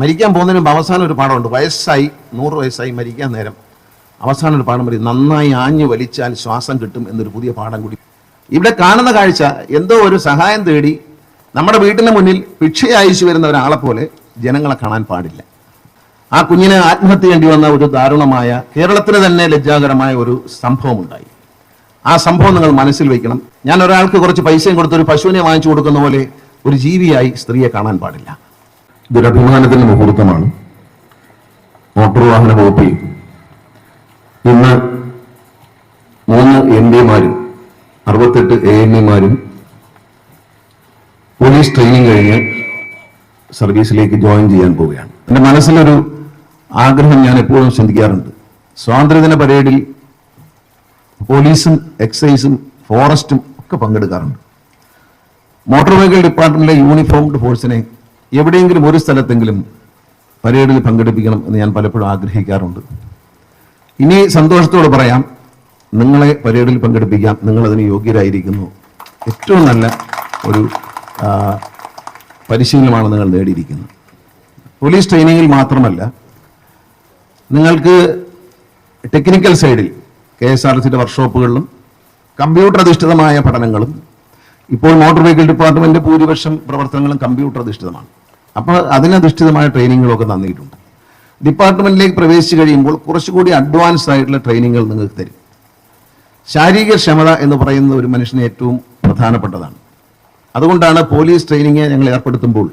മരിക്കാൻ പോകുന്നതിന് മുമ്പ് അവസാനം ഒരു പാഠമുണ്ട്. വയസ്സായി നൂറ് വയസ്സായി മരിക്കാൻ നേരം അവസാനം ഒരു പാഠം പറയും നന്നായി ആഞ്ഞു വലിച്ചാൽ ശ്വാസം കിട്ടും എന്നൊരു പുതിയ പാഠം കൂടി. ഇവിടെ കാണുന്ന കാഴ്ച എന്തോ ഒരു സഹായം തേടി നമ്മുടെ വീട്ടിന് മുന്നിൽ ഭിക്ഷ അയച്ചു വരുന്ന ഒരാളെ പോലെ ജനങ്ങളെ കാണാൻ പാടില്ല. ആ കുഞ്ഞിനെ ആത്മഹത്യ ചെയ്യേണ്ടി വന്ന ഒരു ദാരുണമായ കേരളത്തിന് തന്നെ ലജ്ജാകരമായ ഒരു സംഭവം ഉണ്ടായി ആ സംഭവം നിങ്ങൾ മനസ്സിൽ വെക്കണം ഞാൻ ഒരാൾക്ക് കുറച്ച് പൈസയും കൊടുത്ത് ഒരു പശുവിനെ വാങ്ങിച്ചു കൊടുക്കുന്ന പോലെ ഒരു ജീവിയായി സ്ത്രീയെ കാണാൻ പാടില്ല. ഇതൊരു അഭിമാനത്തിന്റെ മുഹൂർത്തമാണ്. മോട്ടോർ വാഹന വകുപ്പിൽ ഇന്ന് മൂന്ന് എം പിമാരും അറുപത്തെട്ട് എ എം എമാരും പോലീസ് ട്രെയിനിങ് കഴിഞ്ഞ് സർവീസിലേക്ക് ജോയിൻ ചെയ്യാൻ പോവുകയാണ്. എന്റെ മനസ്സിലൊരു ആഗ്രഹം ഞാൻ എപ്പോഴും ചിന്തിക്കാറുണ്ട്. സ്വാതന്ത്ര്യദിന പരേഡിൽ പോലീസും എക്സൈസും ഫോറസ്റ്റും ഒക്കെ പങ്കെടുക്കാറുണ്ട്. മോട്ടോർ വെഹിക്കിൾ ഡിപ്പാർട്ട്മെന്റിലെ യൂണിഫോംഡ് ഫോഴ്സിനെ എവിടെയെങ്കിലും ഒരു സ്ഥലത്തെങ്കിലും പരേഡിൽ പങ്കെടുപ്പിക്കണം എന്ന് ഞാൻ പലപ്പോഴും ആഗ്രഹിക്കാറുണ്ട്. ഇനി സന്തോഷത്തോട് പറയാം നിങ്ങളെ പരേഡിൽ പങ്കെടുപ്പിക്കാം നിങ്ങളതിന് യോഗ്യരായിരിക്കുന്നു. ഏറ്റവും നല്ല ഒരു പരിശീലനമാണ് നിങ്ങൾ നേടിയിരിക്കുന്നത്. പോലീസ് ട്രെയിനിങ്ങിൽ മാത്രമല്ല നിങ്ങൾക്ക് ടെക്നിക്കൽ സൈഡിൽ കെ എസ് ആർ സിയുടെ വർക്ക്ഷോപ്പുകളിലും കമ്പ്യൂട്ടർ അധിഷ്ഠിതമായ പഠനങ്ങളും ഇപ്പോൾ മോട്ടോർ വെഹിക്കിൾ ഡിപ്പാർട്ട്മെന്റ് ഭൂരിപക്ഷം പ്രവർത്തനങ്ങളും കമ്പ്യൂട്ടർ അധിഷ്ഠിതമാണ്. അപ്പോൾ അതിനധിഷ്ഠിതമായ ട്രെയിനിങ്ങുകളൊക്കെ തന്നിട്ടുണ്ട്. ഡിപ്പാർട്ട്മെന്റിലേക്ക് പ്രവേശിച്ച് കഴിയുമ്പോൾ കുറച്ചുകൂടി അഡ്വാൻസ്ഡ് ആയിട്ടുള്ള ട്രെയിനിങ്ങുകൾ നിങ്ങൾക്ക് തരും. ശാരീരിക ക്ഷമത എന്ന് പറയുന്ന ഒരു മനുഷ്യന് ഏറ്റവും പ്രധാനപ്പെട്ടതാണ്. അതുകൊണ്ടാണ് പോലീസ് ട്രെയിനിങ് ഞങ്ങൾ ഏർപ്പെടുത്തുമ്പോൾ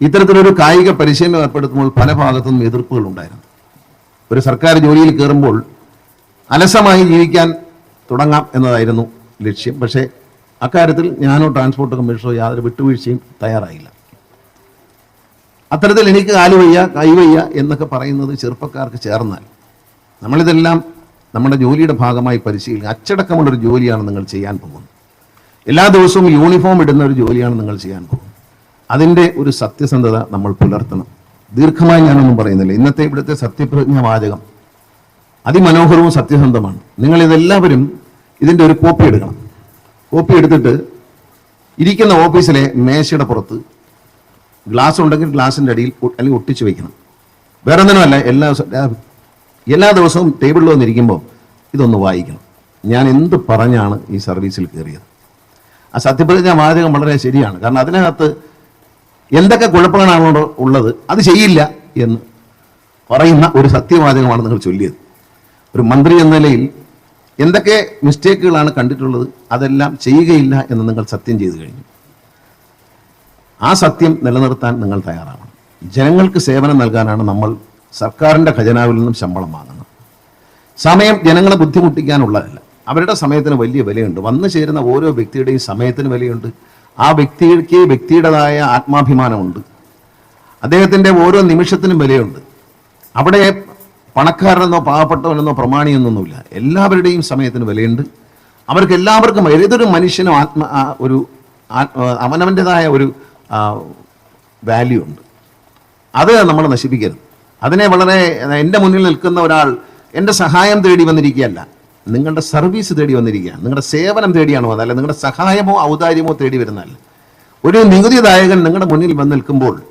ഇത്തരത്തിലൊരു കായിക പരിശീലനം ഏർപ്പെടുത്തുമ്പോൾ പല ഭാഗത്തുനിന്നും എതിർപ്പുകൾ ഉണ്ടായിരുന്നു. ഒരു സർക്കാർ ജോലിയിൽ കയറുമ്പോൾ അലസമായി ജീവിക്കാൻ തുടങ്ങാം എന്നതായിരുന്നു ലക്ഷ്യം. പക്ഷേ അക്കാര്യത്തിൽ ഞാനോ ട്രാൻസ്പോർട്ട് കമ്മീഷനോ യാതൊരു വിട്ടുവീഴ്ചയും തയ്യാറായില്ല. അത്തരത്തിൽ എനിക്ക് കാൽ വയ്യ കൈ വയ്യ എന്നൊക്കെ പറയുന്നത് ചെറുപ്പക്കാർക്ക് ചേർന്നാൽ. നമ്മളിതെല്ലാം നമ്മുടെ ജോലിയുടെ ഭാഗമായി പരിശീലിക്കുക. അച്ചടക്കമുള്ളൊരു ജോലിയാണ് നിങ്ങൾ ചെയ്യാൻ പോകുന്നത്. എല്ലാ ദിവസവും യൂണിഫോം ഇടുന്ന ഒരു ജോലിയാണ് നിങ്ങൾ ചെയ്യാൻ പോകുന്നത്. അതിന്റെ ഒരു സത്യസന്ധത നമ്മൾ പുലർത്തണം. ദീർഘമായി ഞാനൊന്നും പറയുന്നില്ല. ഇന്നത്തെ ഇവിടുത്തെ സത്യപ്രതിജ്ഞ വാചകം അതിമനോഹരവും സത്യസന്ധമാണ്. നിങ്ങൾ ഇതെല്ലാവരും ഇതിന്റെ ഒരു കോപ്പി എടുക്കണം. കോപ്പി എടുത്തിട്ട് ഇരിക്കുന്ന ഓഫീസിലെ മേശയുടെ പുറത്ത് ഗ്ലാസ് ഉണ്ടെങ്കിൽ ഗ്ലാസിന്റെ അടിയിൽ അല്ലെങ്കിൽ ഒട്ടിച്ച് വെക്കണം. വേറെ ഒന്നിനുമല്ല എല്ലാ എല്ലാ ദിവസവും ടേബിളിൽ വന്നിരിക്കുമ്പോൾ ഇതൊന്ന് വായിക്കണം. ഞാൻ എന്ത് പറഞ്ഞാണ് ഈ സർവീസിൽ കയറിയത്? ആ സത്യപ്രതിജ്ഞ വാചകം വളരെ ശരിയാണ്. കാരണം അതിനകത്ത് എന്തൊക്കെ കുഴപ്പങ്ങളാണോ ഉള്ളത് അത് ചെയ്യില്ല എന്ന് പറയുന്ന ഒരു സത്യവാചകമാണ് നിങ്ങൾ ചൊല്ലിയത്. ഒരു മന്ത്രി എന്ന നിലയിൽ എന്തൊക്കെ മിസ്റ്റേക്കുകളാണ് കണ്ടിട്ടുള്ളത് അതെല്ലാം ചെയ്യുകയില്ല എന്ന് നിങ്ങൾ സത്യം ചെയ്തു കഴിഞ്ഞു. ആ സത്യം നിലനിർത്താൻ നിങ്ങൾ തയ്യാറാവണം. ജനങ്ങൾക്ക് സേവനം നൽകാനാണ് നമ്മൾ സർക്കാരിന്റെ ഖജനാവിൽ നിന്നും ശമ്പളം വാങ്ങുന്നത്. സമയം ജനങ്ങളെ ബുദ്ധിമുട്ടിക്കാനുള്ളതല്ല. അവരുടെ സമയത്തിന് വലിയ വിലയുണ്ട്. വന്നു ചേരുന്ന ഓരോ വ്യക്തിയുടെയും സമയത്തിന് വിലയുണ്ട്. ആ വ്യക്തിക്ക് വ്യക്തിയുടേതായ ആത്മാഭിമാനമുണ്ട്. അദ്ദേഹത്തിന്റെ ഓരോ നിമിഷത്തിനും വിലയുണ്ട്. അവിടെ പണക്കാരനെന്നോ പാവപ്പെട്ടവനെന്നോ പ്രമാണിയെന്നൊന്നുമില്ല എല്ലാവരുടെയും സമയത്തിന് വിലയുണ്ട്. അവർക്ക് എല്ലാവർക്കും ഏതൊരു മനുഷ്യനും ആത്മ ഒരു അവനവന്റെതായ ഒരു വാല്യൂ ഉണ്ട്. അത് നമ്മൾ നശിപ്പിക്കരുത്. അതിനെ വളരെ എന്റെ മുന്നിൽ നിൽക്കുന്ന ഒരാൾ എന്റെ സഹായം തേടി വന്നിരിക്കുകയല്ല. നിങ്ങളുടെ സർവീസ് തേടി വന്നിരിക്കുകയാണ്. നിങ്ങളുടെ സേവനം തേടിയാണ് അല്ല നിങ്ങളുടെ സഹായമോ ഔദാര്യമോ തേടി വരുന്നതല്ല. ഒരു നികുതിദായകൻ നിങ്ങളുടെ മുന്നിൽ വന്ന് നിൽക്കുമ്പോൾ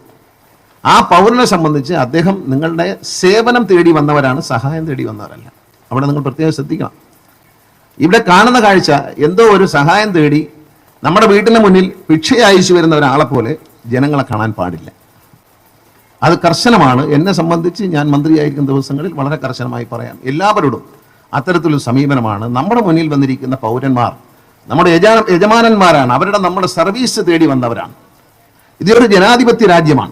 ആ പൗരനെ സംബന്ധിച്ച് അദ്ദേഹം നിങ്ങളുടെ സേവനം തേടി വന്നവരാണ് സഹായം തേടി വന്നവരല്ല. അവിടെ നിങ്ങൾ പ്രത്യേകം ശ്രദ്ധിക്കണം. ഇവിടെ കാണുന്ന കാഴ്ച എന്തോ ഒരു സഹായം തേടി നമ്മുടെ വീട്ടിന് മുന്നിൽ ഭിക്ഷ അയച്ചു വരുന്ന ഒരാളെ പോലെ ജനങ്ങളെ കാണാൻ പാടില്ല. അത് കർശനമാണ്. എന്നെ സംബന്ധിച്ച് ഞാൻ മന്ത്രിയായിരിക്കുന്ന ദിവസങ്ങളിൽ വളരെ കർശനമായി പറയാം. എല്ലാവരോടും അത്തരത്തിലൊരു സമീപനമാണ്. നമ്മുടെ മുന്നിൽ വന്നിരിക്കുന്ന പൗരന്മാർ നമ്മുടെ യജാ യജമാനന്മാരാണ്. അവരുടെ നമ്മുടെ സർവീസ് തേടി വന്നവരാണ്. ഇതൊരു ജനാധിപത്യ രാജ്യമാണ്.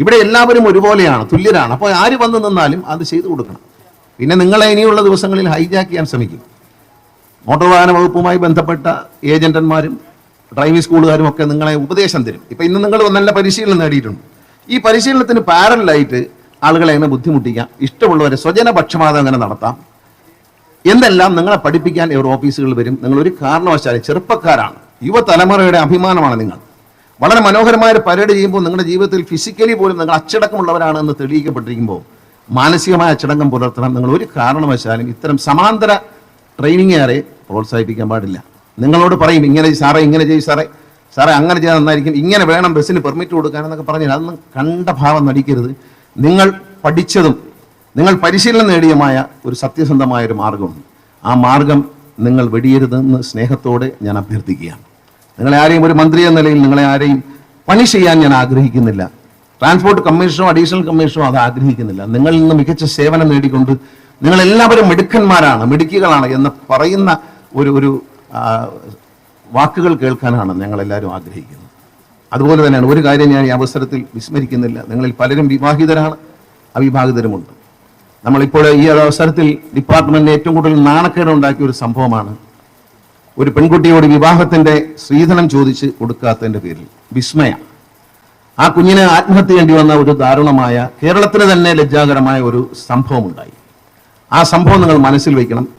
ഇവിടെ എല്ലാവരും ഒരുപോലെയാണ് തുല്യരാണ്. അപ്പോൾ ആര് വന്നു നിന്നാലും അത് ചെയ്തു കൊടുക്കണം. പിന്നെ നിങ്ങളെ ഇനിയുള്ള ദിവസങ്ങളിൽ ഹൈജാക്ക് ചെയ്യാൻ ശ്രമിക്കും. മോട്ടോർ വാഹന വകുപ്പുമായി ബന്ധപ്പെട്ട ഏജന്റന്മാരും ഡ്രൈവിംഗ് സ്കൂളുകാരും ഒക്കെ നിങ്ങളെ ഉപദേശം തരും. ഇപ്പം ഇന്ന് നിങ്ങൾ നല്ല പരിശീലനം നേടിയിട്ടുണ്ട്. ഈ പരിശീലനത്തിന് പാരലായിട്ട് ആളുകളെ എങ്ങനെ ബുദ്ധിമുട്ടിക്കാം. ഇഷ്ടമുള്ളവരെ സ്വജന പക്ഷപാതം എങ്ങനെ നടത്താം. എന്തെല്ലാം നിങ്ങളെ പഠിപ്പിക്കാൻ ഇവർ ഓഫീസുകൾ വരും. നിങ്ങൾ ഒരു കാരണവശാലും ചെറുപ്പക്കാരാണ്. യുവതലമുറയുടെ അഭിമാനമാണ് നിങ്ങൾ. വളരെ മനോഹരമായ ഒരു പരേഡ് ചെയ്യുമ്പോൾ നിങ്ങളുടെ ജീവിതത്തിൽ ഫിസിക്കലി പോലും നിങ്ങൾ അച്ചടക്കമുള്ളവരാണ് എന്ന് തെളിയിക്കപ്പെട്ടിരിക്കുമ്പോൾ മാനസികമായ അച്ചടക്കം പുലർത്തണം. നിങ്ങൾ ഒരു കാരണവശാലും ഇത്തരം സമാന്തര ട്രെയിനിങ് ഏറെ പ്രോത്സാഹിപ്പിക്കാൻ പാടില്ല. നിങ്ങളോട് പറയും ഇങ്ങനെ സാറേ ഇങ്ങനെ ചെയ്യും സാറേ സാറേ അങ്ങനെ ചെയ്താൽ നന്നായിരിക്കും. ഇങ്ങനെ വേണം ബസ്സിന് പെർമിറ്റ് കൊടുക്കാനെന്നൊക്കെ പറഞ്ഞാൽ അതൊന്നും കണ്ട ഭാവം നടിക്കരുത്. നിങ്ങൾ പഠിച്ചതും നിങ്ങൾ പരിശീലനം നേടിയമായ ഒരു സത്യസന്ധമായ ഒരു മാർഗമുണ്ട്. ആ മാർഗം നിങ്ങൾ വെടിയരുതെന്ന് സ്നേഹത്തോടെ ഞാൻ അഭ്യർത്ഥിക്കുകയാണ്. നിങ്ങളെ ആരെയും ഒരു മന്ത്രി എന്ന നിലയിൽ നിങ്ങളെ ആരെയും പണി ചെയ്യാൻ ഞാൻ ആഗ്രഹിക്കുന്നില്ല. ട്രാൻസ്പോർട്ട് കമ്മീഷനോ അഡീഷണൽ കമ്മീഷനോ അത് ആഗ്രഹിക്കുന്നില്ല. നിങ്ങളിൽ നിന്ന് മികച്ച സേവനം നേടിക്കൊണ്ട് നിങ്ങളെല്ലാവരും മിടുക്കന്മാരാണ് മിടുക്കികളാണ് എന്ന് പറയുന്ന ഒരു ഒരു വാക്കുകൾ കേൾക്കാനാണ് ഞങ്ങളെല്ലാവരും ആഗ്രഹിക്കുന്നത്. അതുപോലെ തന്നെയാണ് ഒരു കാര്യം ഞാൻ ഈ അവസരത്തിൽ വിസ്മരിക്കുന്നില്ല. നിങ്ങളിൽ പലരും വിവാഹിതരാണ് അവിവാഹിതരുമുണ്ട്. നമ്മളിപ്പോൾ ഈ അവസരത്തിൽ ഡിപ്പാർട്ട്മെന്റിന് ഏറ്റവും കൂടുതൽ നാണക്കേട് ഉണ്ടാക്കിയ ഒരു സംഭവമാണ് ഒരു പെൺകുട്ടിയോട് വിവാഹത്തിന്റെ സ്ത്രീധനം ചോദിച്ച് കൊടുക്കാത്തതിന്റെ പേരിൽ വിസ്മയ. ആ കുഞ്ഞിനെ ആത്മഹത്യ ചെയ്യേണ്ടി വന്ന ഒരു ദാരുണമായ കേരളത്തിന് തന്നെ ലജ്ജാകരമായ ഒരു സംഭവമുണ്ടായി. ആ സംഭവം നിങ്ങൾ മനസ്സിൽ വയ്ക്കണം.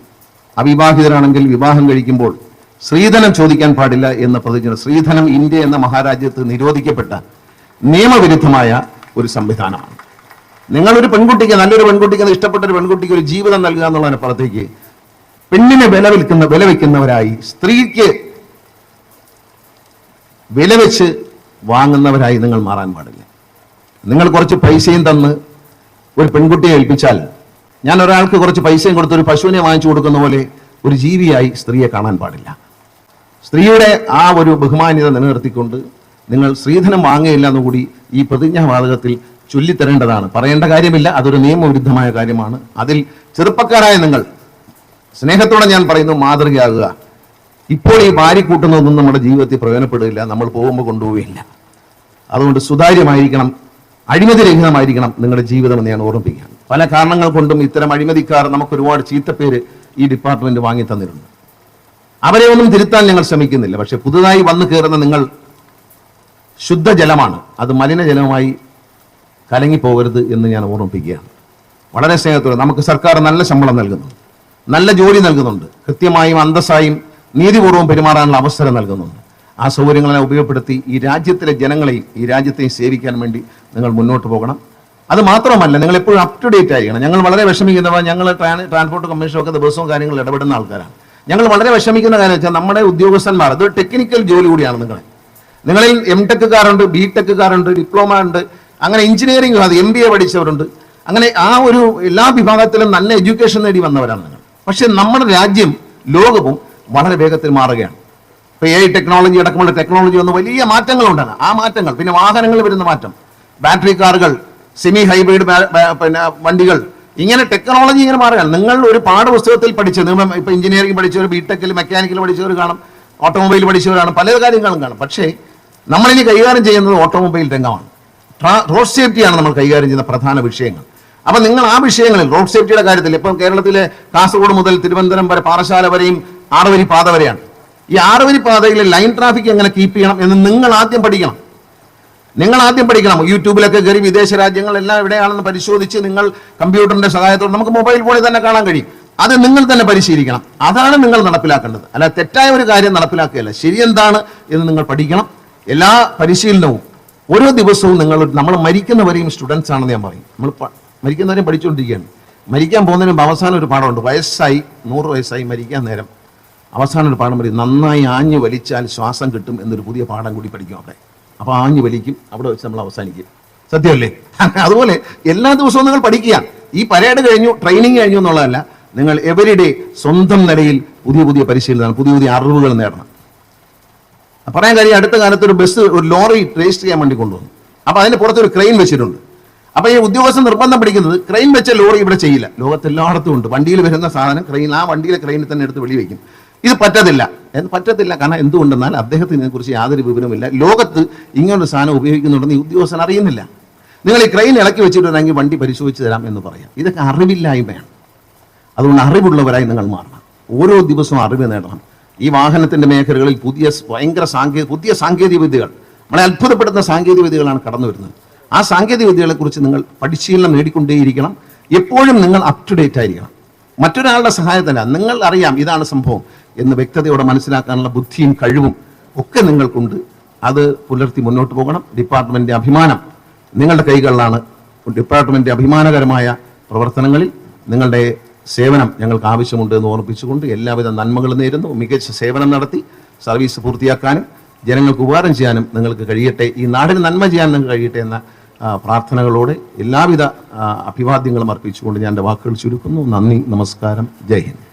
അവിവാഹിതരാണെങ്കിൽ വിവാഹം കഴിക്കുമ്പോൾ സ്ത്രീധനം ചോദിക്കാൻ പാടില്ല എന്ന പ്രതിജ്ഞ സ്ത്രീധനം ഇന്ത്യ എന്ന മഹാരാജ്യത്ത് നിരോധിക്കപ്പെട്ട നിയമവിരുദ്ധമായ ഒരു സംവിധാനമാണ്. നിങ്ങളൊരു പെൺകുട്ടിക്ക് നല്ലൊരു പെൺകുട്ടിക്ക് ഇഷ്ടപ്പെട്ട ഒരു പെൺകുട്ടിക്ക് ഒരു ജീവിതം നൽകുക എന്നുള്ളതിനപ്പുറത്തേക്ക് പെണ്ണിനെ വില വിൽക്കുന്ന വില വെക്കുന്നവരായി സ്ത്രീക്ക് വില വെച്ച് വാങ്ങുന്നവരായി നിങ്ങൾ മാറാൻ പാടില്ല. നിങ്ങൾ കുറച്ച് പൈസയും തന്ന് ഒരു പെൺകുട്ടിയെ ഏൽപ്പിച്ചാൽ ഞാൻ ഒരാൾക്ക് കുറച്ച് പൈസയും കൊടുത്ത് ഒരു പശുവിനെ വാങ്ങിച്ചു കൊടുക്കുന്ന പോലെ ഒരു ജീവിയായി സ്ത്രീയെ കാണാൻ പാടില്ല. സ്ത്രീയുടെ ആ ഒരു ബഹുമാന്യത നിലനിർത്തിക്കൊണ്ട് നിങ്ങൾ സ്ത്രീധനം വാങ്ങുകയില്ല എന്നുകൂടി ഈ പ്രതിജ്ഞാവാതകത്തിൽ ചൊല്ലിത്തരേണ്ടതാണ്. പറയേണ്ട കാര്യമില്ല അതൊരു നിയമവിരുദ്ധമായ കാര്യമാണ്. അതിൽ ചെറുപ്പക്കാരായ നിങ്ങൾ സ്നേഹത്തോടെ ഞാൻ പറയുന്നു മാതൃകയാകുക. ഇപ്പോൾ ഈ വാരിക്കൂട്ടുന്നതൊന്നും നമ്മുടെ ജീവിതത്തിൽ പ്രയോജനപ്പെടുകയില്ല നമ്മൾ പോകുമ്പോൾ കൊണ്ടുപോവുകയില്ല. അതുകൊണ്ട് സുതാര്യമായിരിക്കണം അഴിമതിരഹിതമായിരിക്കണം നിങ്ങളുടെ ജീവിതം എന്ന് ഞാൻ ഓർമ്മിപ്പിക്കുകയാണ്. പല കാരണങ്ങൾ കൊണ്ടും ഇത്തരം അഴിമതിക്കാർ നമുക്ക് ഒരുപാട് ചീത്തപ്പേര് ഈ ഡിപ്പാർട്ട്മെന്റ് വാങ്ങി തന്നിട്ടുണ്ട്. അവരെ ഒന്നും തിരുത്താൻ ഞങ്ങൾ ശ്രമിക്കുന്നില്ല. പക്ഷെ പുതുതായി വന്നു കയറുന്ന നിങ്ങൾ ശുദ്ധജലമാണ് അത് മലിനജലമായി കലങ്ങിപ്പോകരുത് എന്ന് ഞാൻ ഓർമ്മിപ്പിക്കുകയാണ്. വളരെ സ്നേഹത്തോടെ നമുക്ക് സർക്കാർ നല്ല ശമ്പളം നൽകുന്നുണ്ട്. നല്ല ജോലി നൽകുന്നുണ്ട്. കൃത്യമായും അന്തസ്സായും നീതിപൂർവം പെരുമാറാനുള്ള അവസരം നൽകുന്നുണ്ട്. ആ സൗകര്യങ്ങളെ ഉപയോഗപ്പെടുത്തി ഈ രാജ്യത്തിലെ ജനങ്ങളെയും ഈ രാജ്യത്തെയും സേവിക്കാൻ വേണ്ടി നിങ്ങൾ മുന്നോട്ട് പോകണം. അത് മാത്രമല്ല നിങ്ങൾ എപ്പോഴും അപ് ടു ഡേറ്റ് ആയിരിക്കണം. ഞങ്ങൾ വളരെ വിഷമിക്കുന്നവ ഞങ്ങൾ ട്രാൻസ്പോർട്ട് കമ്മീഷനൊക്കെ ദിവസവും കാര്യങ്ങൾ ഇടപെടുന്ന ആൾക്കാരാണ്. ഞങ്ങൾ വളരെ വിഷമിക്കുന്ന കാര്യം വെച്ചാൽ നമ്മുടെ ഉദ്യോഗസ്ഥന്മാർ അതൊരു ടെക്നിക്കൽ ജോലി കൂടിയാണ് നിങ്ങളെ. നിങ്ങളിൽ എം ടെക്കുകാരുണ്ട് ബി ടെക്കുകാരുണ്ട് ഡിപ്ലോമ ഉണ്ട് അങ്ങനെ എഞ്ചിനീയറിംഗ് അത് എം ബി എ പഠിച്ചവരുണ്ട്. അങ്ങനെ ആ ഒരു എല്ലാ വിഭാഗത്തിലും നല്ല എഡ്യൂക്കേഷൻ നേടി വന്നവരാണ് നിങ്ങൾ. പക്ഷേ നമ്മുടെ രാജ്യം ലോകവും വളരെ വേഗത്തിൽ മാറുകയാണ്. ഇപ്പൊ എ ടെക്നോളജി അടക്കമുള്ള ടെക്നോളജി വന്ന് വലിയ മാറ്റങ്ങൾ മാറ്റങ്ങളുണ്ടാണ് ആ മാറ്റങ്ങൾ പിന്നെ വാഹനങ്ങൾ വരുന്ന മാറ്റം. ബാറ്ററി കാറുകൾ സെമി ഹൈബ്രിഡ് പിന്നെ വണ്ടികൾ ഇങ്ങനെ ടെക്നോളജി ഇങ്ങനെ മാറുകയാണ്. നിങ്ങൾ ഒരു പാഠപുസ്തകത്തിൽ പഠിച്ച നിങ്ങൾ ഇപ്പൊ എഞ്ചിനീയറിംഗ് പഠിച്ചവർ ബിടെക്കിൽ മെക്കാനിക്കൽ പഠിച്ചവർ കാണും ഓട്ടോമൊബൈൽ പഠിച്ചവരാണ് പല കാര്യങ്ങളും കാണും. പക്ഷേ നമ്മളിനി കൈകാര്യം ചെയ്യുന്നത് ഓട്ടോമൊബൈൽ രംഗമാണ്. റോഡ് സേഫ്റ്റിയാണ് നമ്മൾ കൈകാര്യം ചെയ്യുന്ന പ്രധാന വിഷയങ്ങൾ. അപ്പൊ നിങ്ങൾ ആ വിഷയങ്ങളിൽ റോഡ് സേഫ്റ്റിയുടെ കാര്യത്തിൽ ഇപ്പം കേരളത്തിലെ കാസർഗോഡ് മുതൽ തിരുവനന്തപുരം വരെ പാറശാല വരെയും ആറുവരി പാത വരെയാണ്. ഈ ആറുവരി പാതയിലെ ലൈൻ ട്രാഫിക് എങ്ങനെ കീപ്പ് ചെയ്യണം എന്ന് നിങ്ങൾ ആദ്യം പഠിക്കണം. നിങ്ങൾ ആദ്യം പഠിക്കണം. യൂട്യൂബിലൊക്കെ കയറി വിദേശ രാജ്യങ്ങൾ എല്ലാം എവിടെയാണെന്ന് പരിശോധിച്ച് നിങ്ങൾ കമ്പ്യൂട്ടറിന്റെ സഹായത്തോടെ നമുക്ക് മൊബൈൽ ഫോണിൽ തന്നെ കാണാൻ കഴിയും. അത് നിങ്ങൾ തന്നെ പരിശീലിക്കണം. അതാണ് നിങ്ങൾ നടപ്പിലാക്കേണ്ടത്. അല്ല തെറ്റായ ഒരു കാര്യം നടപ്പിലാക്കുകയല്ല. ശരിയെന്താണ് എന്ന് നിങ്ങൾ പഠിക്കണം. എല്ലാ പരിശീലനവും ഓരോ ദിവസവും നിങ്ങൾ നമ്മൾ മരിക്കുന്നവരെയും സ്റ്റുഡൻസ് ആണെന്ന് ഞാൻ പറയും. നമ്മൾ മരിക്കുന്നവരെയും പഠിച്ചുകൊണ്ടിരിക്കുകയാണ്. മരിക്കാൻ പോകുന്നതിന് അവസാനം ഒരു പാഠമുണ്ട്. വയസ്സായി നൂറ് വയസ്സായി മരിക്കാൻ നേരം. അവസാനം ഒരു പാഠം പറയും നന്നായി ആഞ്ഞു വലിച്ചാൽ ശ്വാസം കിട്ടും എന്നൊരു പുതിയ പാഠം കൂടി പഠിക്കും അവിടെ. അപ്പോൾ ആഞ്ഞു വലിക്കും അവിടെ വെച്ച് നമ്മൾ അവസാനിക്കും. സത്യമല്ലേ? അതുപോലെ എല്ലാ ദിവസവും നിങ്ങൾ പഠിക്കുക. ഈ പരേഡ് കഴിഞ്ഞു ട്രെയിനിങ് കഴിഞ്ഞു എന്നുള്ളതല്ല നിങ്ങൾ എവരിഡേ സ്വന്തം നിലയിൽ പുതിയ പുതിയ പരിശീലനം പുതിയ പുതിയ അറിവുകൾ നേടണം. പറയാൻ കാര്യം അടുത്ത കാലത്ത് ഒരു ബസ് ഒരു ലോറി രജിസ്റ്റർ ചെയ്യാൻ വേണ്ടി കൊണ്ടുവന്നു. അപ്പോൾ അതിന്റെ പുറത്ത് ഒരു ക്രെയിൻ വെച്ചിട്ടുണ്ട്. അപ്പോൾ ഈ ഉദ്യോഗസ്ഥൻ നിർബന്ധം പിടിക്കുന്നത് ക്രെയിൻ വെച്ച ലോറി ഇവിടെ ചെയ്യില്ല. ലോകത്തെല്ലായിടത്തും ഉണ്ട്. വണ്ടിയിൽ വരുന്ന സാധനം ക്രെയിൻ ആ വണ്ടിയിലെ ക്രെയിനിൽ തന്നെ എടുത്ത് വെളി വയ്ക്കും ഇത് പറ്റത്തില്ല. പറ്റത്തില്ല. കാരണം എന്തുകൊണ്ടെന്നാൽ അദ്ദേഹത്തിന് ഇതിനെക്കുറിച്ച് യാതൊരു വിവരമില്ല ലോകത്ത് ഇങ്ങനൊരു സാധനം ഉപയോഗിക്കുന്നുണ്ടെന്ന് ഈ ഉദ്യോഗസ്ഥൻ അറിയുന്നില്ല. നിങ്ങൾ ഈ ക്രെയിൻ ഇളക്കി വെച്ചിട്ടുണ്ടെങ്കിൽ വണ്ടി പരിശോധിച്ച് തരാം എന്ന് പറയാം. ഇതൊക്കെ അറിവില്ലായ്മയാണ്. അതുകൊണ്ട് അറിവുള്ളവരായി നിങ്ങൾ മാറണം. ഓരോ ദിവസവും അറിവ് നേടണം. ഈ വാഹനത്തിന്റെ മേഖലകളിൽ പുതിയ ഭയങ്കര സാങ്കേതിക പുതിയ സാങ്കേതിക വിദ്യകൾ നമ്മളെ അത്ഭുതപ്പെടുത്തുന്ന സാങ്കേതിക വിദ്യകളാണ് കടന്നു വരുന്നത് ആ സാങ്കേതിക വിദ്യകളെക്കുറിച്ച് നിങ്ങൾ പരിശീലനം നേടിക്കൊണ്ടേയിരിക്കണം. എപ്പോഴും നിങ്ങൾ അപ് ടു ഡേറ്റ് ആയിരിക്കണം. മറ്റൊരാളുടെ സഹായത്തിനാണ് നിങ്ങൾ അറിയാം ഇതാണ് സംഭവം. എന്ന് വ്യക്തതയോടെ മനസ്സിലാക്കാനുള്ള ബുദ്ധിയും കഴിവും ഒക്കെ നിങ്ങൾക്കുണ്ട്. അത് പുലർത്തി മുന്നോട്ട് പോകണം. ഡിപ്പാർട്ട്മെന്റിന്റെ അഭിമാനം നിങ്ങളുടെ കൈകളിലാണ്. ഡിപ്പാർട്ട്മെന്റിന്റെ അഭിമാനകരമായ പ്രവർത്തനങ്ങളിൽ നിങ്ങളുടെ സേവനം ഞങ്ങൾക്ക് ആവശ്യമുണ്ട് എന്ന് ഓർമ്മിപ്പിച്ചുകൊണ്ട് എല്ലാവിധ നന്മകളും നേരുന്നു. മികച്ച സേവനം നടത്തി സർവീസ് പൂർത്തിയാക്കാനും ജനങ്ങൾക്ക് ഉപകാരം ചെയ്യാനും നിങ്ങൾക്ക് കഴിയട്ടെ. ഈ നാടിന് നന്മ ചെയ്യാൻ നിങ്ങൾക്ക് കഴിയട്ടെ എന്ന പ്രാർത്ഥനകളോടെ എല്ലാവിധ അഭിവാദ്യങ്ങളും അർപ്പിച്ചുകൊണ്ട് ഞാൻ എന്റെ വാക്കുകൾ ചുരുക്കുന്നു. നന്ദി നമസ്കാരം. ജയ് ഹിന്ദ്.